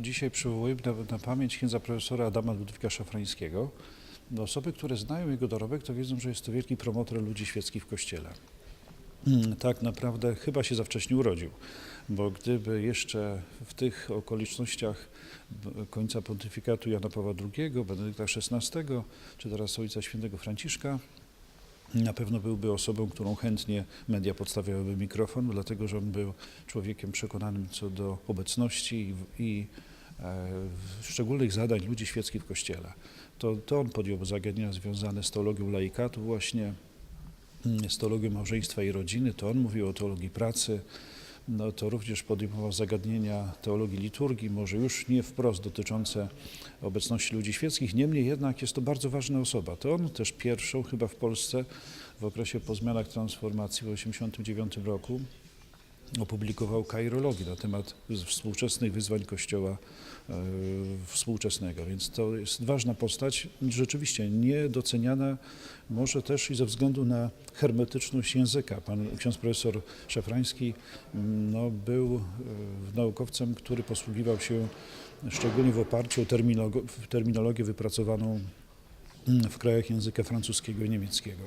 dzisiaj przywołujemy na, na pamięć księdza profesora Adama Ludwika Szafrańskiego. No, osoby, które znają jego dorobek, to wiedzą, że jest to wielki promotor ludzi świeckich w Kościele. Mm, Tak naprawdę chyba się za wcześnie urodził, bo gdyby jeszcze w tych okolicznościach końca pontyfikatu Jana Pawła II, Benedykta XVI, czy teraz Ojca Świętego Franciszka, na pewno byłby osobą, którą chętnie media podstawiałyby mikrofon, dlatego że on był człowiekiem przekonanym co do obecności i, i szczególnych zadań ludzi świeckich w Kościele. To, to on podjął zagadnienia związane z teologią laikatu właśnie, mm, z teologią małżeństwa i rodziny, to on mówił o teologii pracy, no to również podejmował zagadnienia teologii liturgii, może już nie wprost dotyczące obecności ludzi świeckich, niemniej jednak jest to bardzo ważna osoba. To on też pierwszą chyba w Polsce w okresie po zmianach transformacji w 1989 roku opublikował kairologię na temat współczesnych wyzwań Kościoła e, współczesnego, więc to jest ważna postać, rzeczywiście niedoceniana, może też i ze względu na hermetyczność języka. Pan ksiądz profesor Szafrański mm, no, był e, naukowcem, który posługiwał się szczególnie w oparciu o terminolog- w terminologię wypracowaną mm, w krajach języka francuskiego i niemieckiego.